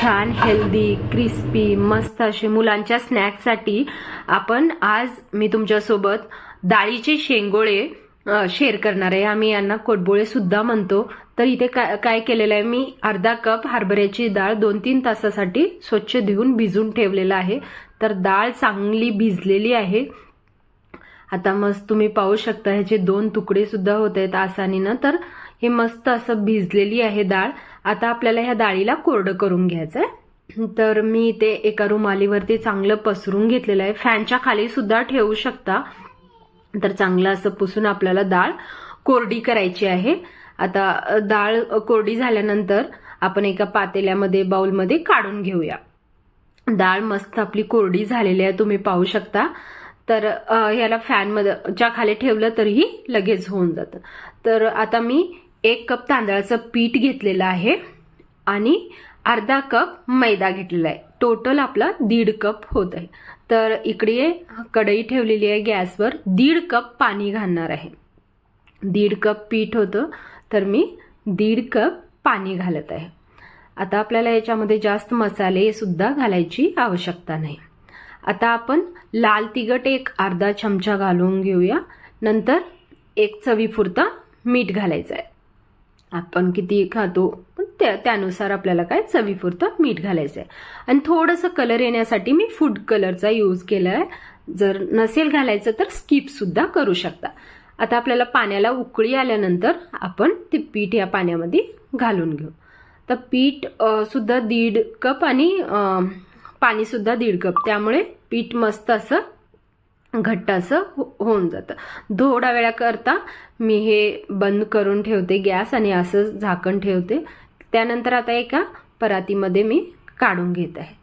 छान healthy crispy मस्त असे मुलांच्या स्नॅक्ससाठी आपण आज मी तुमच्यासोबत डाळीचे शेंगोळे शेअर करणार आहे. आम्ही यांना कोटबोळे सुद्धा म्हणतो. तर इथे काय काय केलेलं आहे? मी अर्धा कप हरभऱ्याची डाळ दोन तीन तासासाठी स्वच्छ धुवून भिजून ठेवलेलं आहे. तर डाळ चांगली भिजलेली आहे. आता मस्त तुम्ही पाहू शकता ह्याचे दोन तुकडे सुद्धा होत आहेत आसानीनं. तर हे मस्त असं भिजलेली आहे डाळ. आता आपल्याला ह्या डाळीला कोरडं करून घ्यायचं आहे तर मी ते एका रुमालीवरती चांगलं पसरून घेतलेलं आहे. फॅनच्या खाली सुद्धा ठेवू शकता. तर चांगलं असं पुसून आपल्याला डाळ कोरडी करायची आहे. आता डाळ कोरडी झाल्यानंतर आपण एका पातेल्यामध्ये बाउलमध्ये काढून घेऊया. डाळ मस्त आपली कोरडी झालेली आहे तुम्ही पाहू शकता. तर ह्याला फॅनमध्ये च्या खाली ठेवलं तरीही लगेच होऊन जातं. तर आता मी एक कप तांदळाचं पीठ घेतलेलं आहे आणि अर्धा कप मैदा घेतलेला आहे. टोटल आपला दीड कप होत आहे. तर इकडे कढई ठेवलेली आहे गॅसवर. दीड कप पाणी घालणार आहे. दीड कप पीठ होतं तर मी दीड कप पाणी घालत आहे. आता आपल्याला याच्यामध्ये जास्त मसाले सुद्धा घालायची आवश्यकता नाही. आता आपण लाल तिखट एक अर्धा चमचा घालून घेऊया. नंतर एक चवीपुरता मीठ घालायचं आहे. आपण किती खातो त्या त्यानुसार आपल्याला काय चवीपुरतं मीठ घालायचं आहे आणि थोडंसं कलर येण्यासाठी मी फूड कलरचा यूज केला आहे जर नसेल घालायचं तर स्किपसुद्धा करू शकता. आता आपल्याला पाण्याला उकळी आल्यानंतर आपण ते पीठ या पाण्यामध्ये घालून घेऊ. तर पीठ सुद्धा दीड कप आणि पाणीसुद्धा दीड कप त्यामुळे पीठ मस्त असं घट्ट असं हो- होऊन जातं. थोडा वेळाकरता मी हे बंद करून ठेवते गॅस आणि असं झाकण ठेवते. त्यानंतर आता एका परातीमध्ये मी काढून घेत आहे.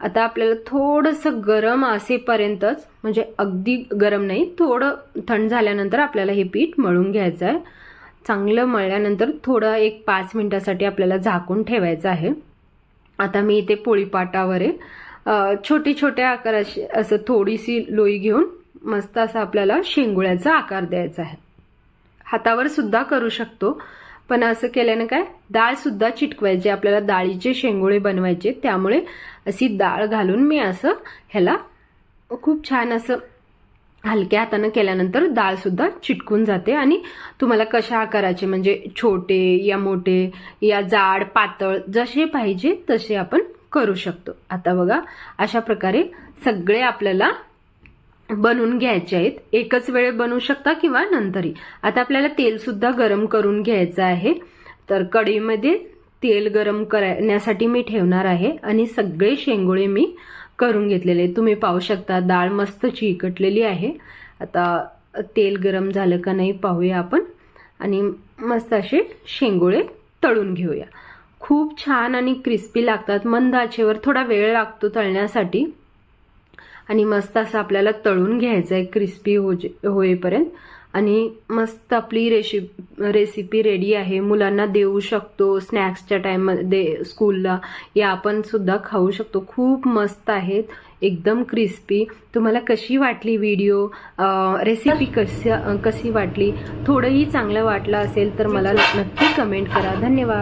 आता आपल्याला थोडंसं गरम असेपर्यंतच म्हणजे अगदी गरम नाही थोडं थंड झाल्यानंतर आपल्याला हे पीठ मळून घ्यायचं आहे. चांगलं मळल्यानंतर थोडं एक पाच मिनिटासाठी आपल्याला झाकून ठेवायचं आहे. आता मी इथे पोळीपाटावर आहे छोटे छोटे आकाराशी असं थोडीशी लोई घेऊन मस्त असं आपल्याला शेंगुळ्याचा आकार द्यायचा आहे. हातावर सुद्धा करू शकतो पण असं केल्यानं काय? डाळ सुद्धा चिटकवायची आपल्याला डाळीचे शेंगोळे बनवायचे त्यामुळे अशी डाळ घालून मी असं ह्याला खूप छान असं हलक्या हातानं केल्यानंतर डाळ सुद्धा चिटकून जाते. आणि तुम्हाला कशा आकाराचे म्हणजे छोटे या मोठे या जाड पातळ जसे पाहिजे तसे आपण करू शकतो. आता बघा अशा प्रकारे सगळे आपल्याला बनवून घ्यायचे आहेत. एकच वेळ बनवू शकता किंवा नंतरही. आता आपल्याला तेल सुद्धा गरम करून घ्यायचं आहे. तर कढईमध्ये तेल गरम करण्यासाठी मी ठेवणार आहे आणि सगळे शेंगोळे मी करून घेतलेले तुम्ही पाहू शकता डाळ मस्त चिकटलेली आहे. आता तेल गरम झालं का नाही पाहूया आपण. आणि मस्त असे शेंगोळे तळून घेऊया. खूप छान आणि क्रिस्पी लागतात. मंद आचेवर थोडा वेळ लागतो तळण्यासाठी. आणि मस्त असं आपल्याला तळून घ्यायचं आहे क्रिस्पी हो होईपर्यंत. आणि मस्त आपली रेशी रेसिपी रेडी आहे. मुलांना देऊ शकतो. स्नॅक्सच्या टाईममध्ये स्कूलला या आपण सुद्धा खाऊ शकतो. खूप मस्त आहेत. एकदम क्रिस्पी तुम्हाला कशी वाटली व्हिडिओ रेसिपी कशी कशी वाटली? थोडंही चांगलं वाटलं असेल तर मला नक्की कमेंट करा. धन्यवाद.